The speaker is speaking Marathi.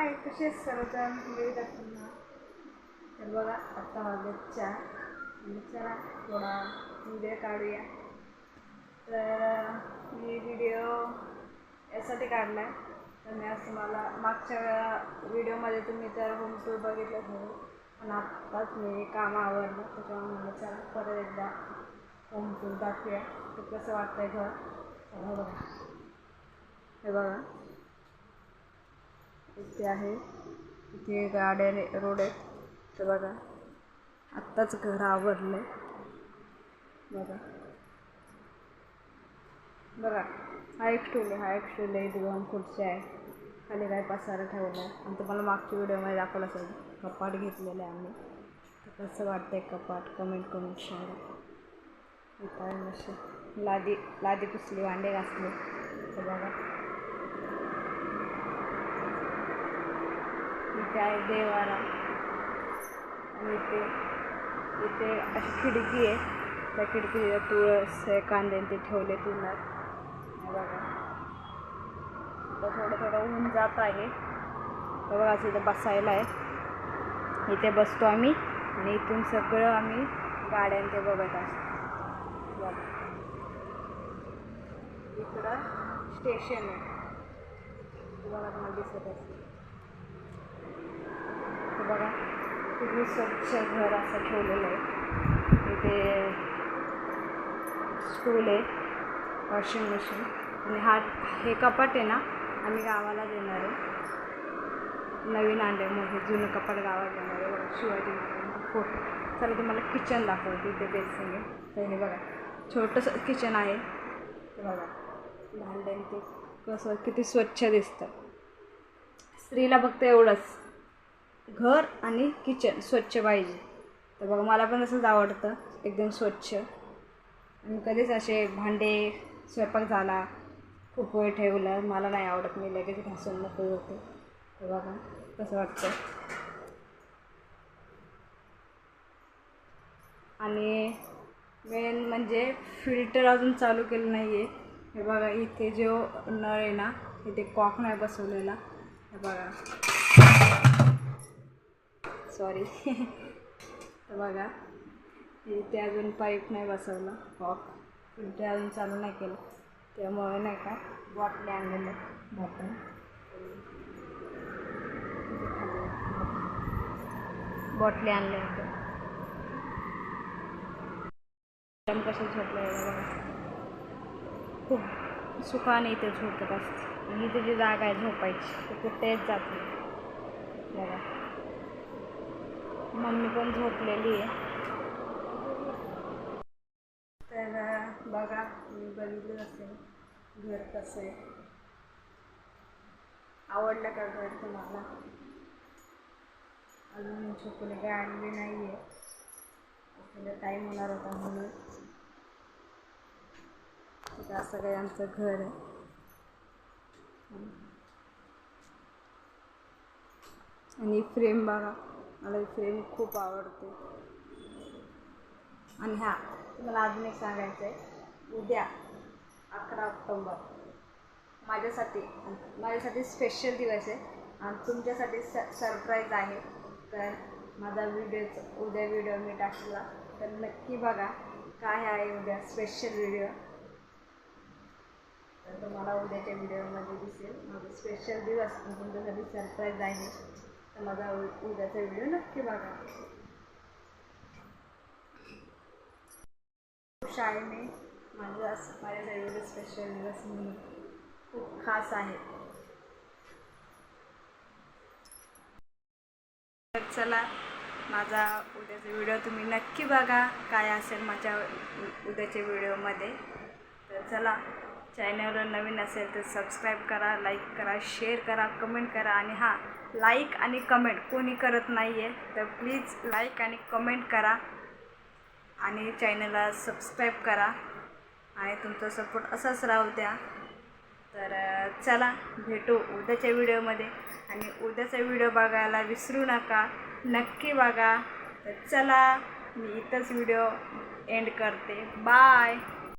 हाय कसे सर्वजण वेळ पुन्हा तर बघा आत्ता वाजत चार चला थोडा व्हिडिओ काढूया. तर मी व्हिडिओ यासाठी काढला आहे तर मी असं मला मागच्या व्हिडिओमध्ये तुम्ही तर होम टूर बघितलं नाही पण आत्ताच मी काम आवडलं त्याच्यामुळे मला चला परत एकदा होम टूर दाखवूया. तर कसं वाटतं आहे घर बघा. हे बघा. इथे आहे. इथे गाड्या रोड आहेत. तर बघा आत्ताच घर आवरलं. बघा. बघा हा एक स्टूल आहे. हा एक स्टूल आहे. इथे दोन खुर्च्या आहे खाली काय पसारा ठेवला आहे आणि तुम्हाला मागच्या व्हिडिओमध्ये दाखवलं असेल कपाट घेतलेलं आहे आम्ही. तर कसं वाटतं आहे कपाट? कमेंट करून सांगा. इथं आहे मशी लादी लादी पुसली वांडे घासले. तर बघा. इथे आहे देवारा. आणि इथे इथे अशी खिडकी आहे. त्या खिडकीला तुळस आहे कांदे ते ठेवले तुळात बघा. इथं थोडं थोडं ऊन जात आहे. तर बघा असं इथं बसायला आहे. इथे बसतो आम्ही आणि इथून सगळं आम्ही गाड्यांचे बघत असतो इकडं स्टेशन आहे. तुम्हाला दिसत असेल. बघा किती स्वच्छ घर असं ठेवलेलं आहे. इथे स्टूल आहे वॉशिंग मशीन आणि हा हे कपाट आहे ना आम्ही गावाला देणार आहे. नवीन आणले मोठे जुनं कपाट गावाला देणार आहे. बघा शिवाजी महाराजांचा फोटो चला तुम्हाला किचन दाखवते इथे बेसिंग आहे. तर हे बघा छोटंसं किचन आहे. बघा भांड्यान ते कसं किती स्वच्छ दिसतं. स्त्रीला फक्त एवढंच. घर आणि किचन स्वच्छ पाहिजे. तर बघा मला पण तसंच आवडतं. एकदम स्वच्छ. आणि कधीच असे भांडे स्वयंपाक झाला खूप वेळ ठेवलं मला नाही आवडत. मी लगेच घासून नको होते. तर बघा कसं वाटतं आणि मेन म्हणजे फिल्टर अजून चालू केलं नाही आहे हे बघा इथे जो नळ आहे ना इथे कॉक नाही बसवलेला. हे बघा. सॉरी तर बघा इथे अजून पाईप नाही बसवला. कॉक फिल्टर अजून चालू नाही केलं. त्यामुळे नाही का बॉटले आणलेलं बॉटल बॉटले आणले होते गरम कसं झोपलं बघा. खूप सुखाने इथे झोपत असते. आणि इथे जी जागा आहे झोपायची ते कुठेच जात नाही बघा मम्मी पण झोपलेली आहे. तर बघा मी बघितलं असेल. घर कसं आहे? आवडलं का घर तुम्हाला? अजून छोकुले काय आणली नाही आहे आपल्याला टाईम होणार होता म्हणून. तिथं असं काही आमचं घर आहे. आणि फ्रेम बघा. मला ही फ्रेम खूप आवडते. आणि हां तुम्हाला अजून एक सांगायचं आहे. उद्या अकरा ऑक्टोंबर माझ्यासाठी माझ्यासाठी स्पेशल दिवस आहे. आणि तुमच्यासाठी स सरप्राईज आहे. तर माझा व्हिडिओ उद्या व्हिडिओ मी टाकला. तर नक्की बघा काय आहे उद्या स्पेशल व्हिडिओ तर तुम्हाला उद्याच्या व्हिडिओमध्ये दिसेल. माझा स्पेशल दिवस तुमच्यासाठी सरप्राईज आहे. माझा उद्याचा व्हिडिओ नक्की बघा. शाळेने माझा माझ्या उद्या स्पेशल दिवस म्हणून खूप खास आहे. तर चला माझा उद्याचा व्हिडिओ तुम्ही नक्की बघा. काय असेल माझ्या उद्याच्या व्हिडिओमध्ये. तर चला चॅनलवर नवीन असेल तर सबस्क्राईब करा लाईक करा शेअर करा कमेंट करा. आणि हां लाईक आणि कमेंट कोणी करत नाही आहे तर प्लीज लाईक आणि कमेंट करा. आणि चॅनलला सबस्क्राईब करा. आणि तुमचा सपोर्ट असाच राहू द्या. तर चला भेटू उद्याच्या व्हिडिओमध्ये. आणि उद्याचा व्हिडिओ बघायला विसरू नका. नक्की बघा. तर चला मी इथंच व्हिडिओ एंड करते. बाय